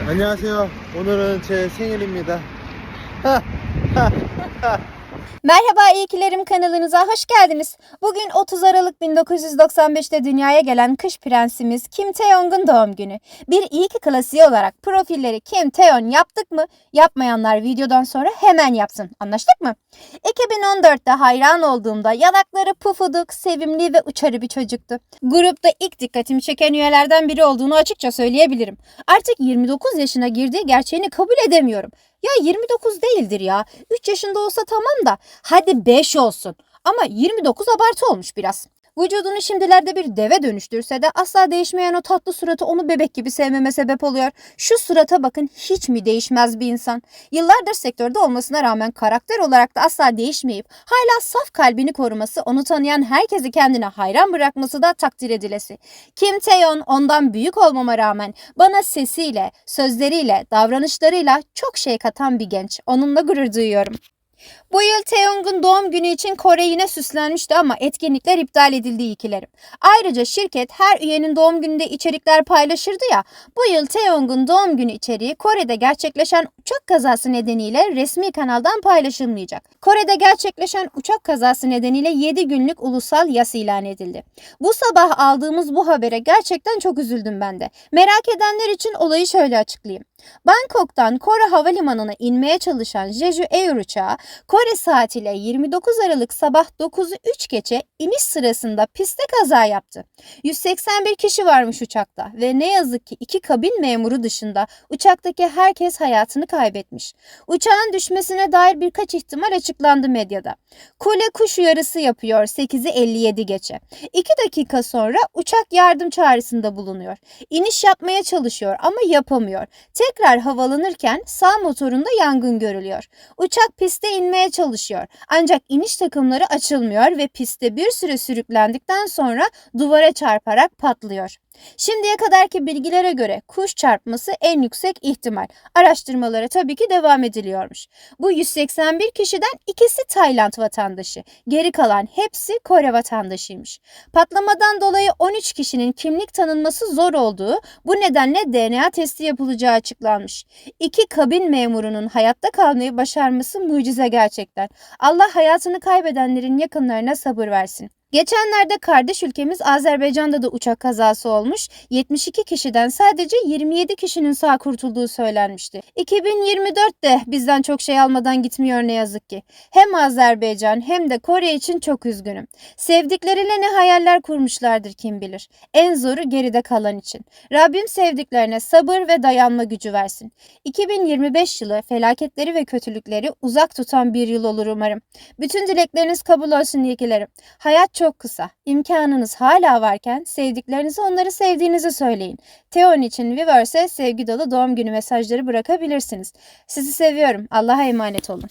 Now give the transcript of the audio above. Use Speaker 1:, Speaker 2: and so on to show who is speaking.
Speaker 1: 안녕하세요. 오늘은 제 생일입니다.
Speaker 2: Merhaba İyikilerim kanalınıza hoş geldiniz. Bugün 30 Aralık 1995'te dünyaya gelen kış prensimiz Kim Tae-yong'un doğum günü. Bir iyi klasiği olarak profilleri Kim Tae-yong yaptık mı? Yapmayanlar videodan sonra hemen yapsın. Anlaştık mı? 2014'te hayran olduğumda yanakları pufuduk, sevimli ve uçarı bir çocuktu. Grupta ilk dikkatimi çeken üyelerden biri olduğunu açıkça söyleyebilirim. Artık 29 yaşına girdiği gerçeğini kabul edemiyorum. Ya 29 değildir ya. 3 yaşında olsa tamam da hadi 5 olsun. Ama 29 abartı olmuş biraz. Vücudunu şimdilerde bir deve dönüştürse de asla değişmeyen o tatlı suratı onu bebek gibi sevmeme sebep oluyor. Şu surata bakın hiç mi değişmez bir insan? Yıllardır sektörde olmasına rağmen karakter olarak da asla değişmeyip hala saf kalbini koruması, onu tanıyan herkesi kendine hayran bırakması da takdir edilesi. Kim Taeyeon ondan büyük olmama rağmen bana sesiyle, sözleriyle, davranışlarıyla çok şey katan bir genç. Onunla gurur duyuyorum. Bu yıl Taeyong'un doğum günü için Kore yine süslenmişti ama etkinlikler iptal edildi ikilerim. Ayrıca şirket her üyenin doğum gününde içerikler paylaşırdı ya. Bu yıl Taeyong'un doğum günü içeriği Kore'de gerçekleşen uçak kazası nedeniyle resmi kanaldan paylaşılmayacak. Kore'de gerçekleşen uçak kazası nedeniyle 7 günlük ulusal yas ilan edildi. Bu sabah aldığımız bu habere gerçekten çok üzüldüm ben de. Merak edenler için olayı şöyle açıklayayım. Bangkok'tan Kore Havalimanı'na inmeye çalışan Jeju Air uçağı Kore saatiyle 29 Aralık sabah 9'u 3 geçe iniş sırasında pistte kaza yaptı. 181 kişi varmış uçakta ve ne yazık ki iki kabin memuru dışında uçaktaki herkes hayatını kaybetmiş. Uçağın düşmesine dair birkaç ihtimal açıklandı medyada. Kule kuş uyarısı yapıyor 8'i 57 geçe. 2 dakika sonra uçak yardım çağrısında bulunuyor. İniş yapmaya çalışıyor ama yapamıyor. Tekrar havalanırken sağ motorunda yangın görülüyor. Uçak piste inmeye çalışıyor. Ancak iniş takımları açılmıyor ve pistte bir süre sürüklendikten sonra duvara çarparak patlıyor. Şimdiye kadarki bilgilere göre kuş çarpması en yüksek ihtimal. Araştırmalara tabii ki devam ediliyormuş. Bu 181 kişiden ikisi Tayland vatandaşı. Geri kalan hepsi Kore vatandaşıymış. Patlamadan dolayı 13 kişinin kimlik tanınması zor olduğu, bu nedenle DNA testi yapılacağı açıklanmış. İki kabin memurunun hayatta kalmayı başarması mucize gerçekten. Allah hayatını kaybedenlerin yakınlarına sabır versin. Geçenlerde kardeş ülkemiz Azerbaycan'da da uçak kazası olmuş. 72 kişiden sadece 27 kişinin sağ kurtulduğu söylenmişti. 2024'te bizden çok şey almadan gitmiyor ne yazık ki. Hem Azerbaycan hem de Kore için çok üzgünüm. Sevdikleriyle ne hayaller kurmuşlardır kim bilir. En zoru geride kalan için. Rabbim sevdiklerine sabır ve dayanma gücü versin. 2025 yılı felaketleri ve kötülükleri uzak tutan bir yıl olur umarım. Bütün dilekleriniz kabul olsun ilgilerim. Hayat çok kısa. İmkanınız hala varken sevdiklerinize onları sevdiğinizi söyleyin. Teon için Vivers'e sevgi dolu doğum günü mesajları bırakabilirsiniz. Sizi seviyorum. Allah'a emanet olun.